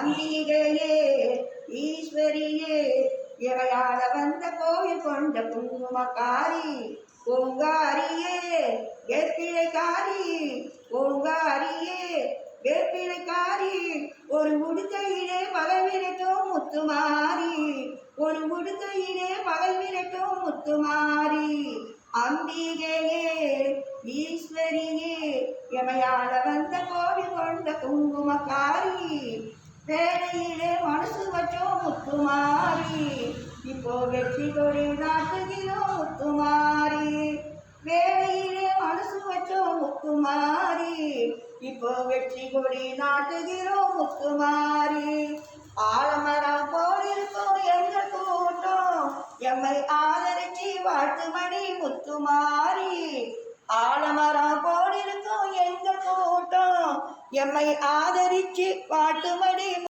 அம்பிகையே ஈஸ்வரியே இறையாட வந்த கோவில் கொண்ட குங்குமக்காரி பூங்காரியே வேப்பிலைக்காரி பூங்காரியே வேப்பிலைக்காரி ஒரு உடுக்கையிலே பகல் விரட்டும் முத்துமாரி ஒரு உடுக்கையிலே பகல் விரட்டும் முத்துமாரி அம்பிகையே ஈஸ்வரியே எமையாள வந்த கோவில் கொண்ட குங்குமக்காரி வேலையிலே மனசு வச்சோம் முத்துமாரி. இப்போ வெற்றி கொடி நாட்டுகிறோம் முத்துமாரி. வேலையிலே மனசு வச்சோம் முத்துமாரி. இப்போ வெற்றி கொடி நாட்டுகிறோம் முத்துமாரி. ஆலமரம் போல் இருக்கும் எங்கள் கூட்டம். எம்மை ஆதரிச்சு வாழ்த்துமணி முத்துமாரி. ஆலமரம் எம்மை ஆதரிச்சு வாழ்த்துமணி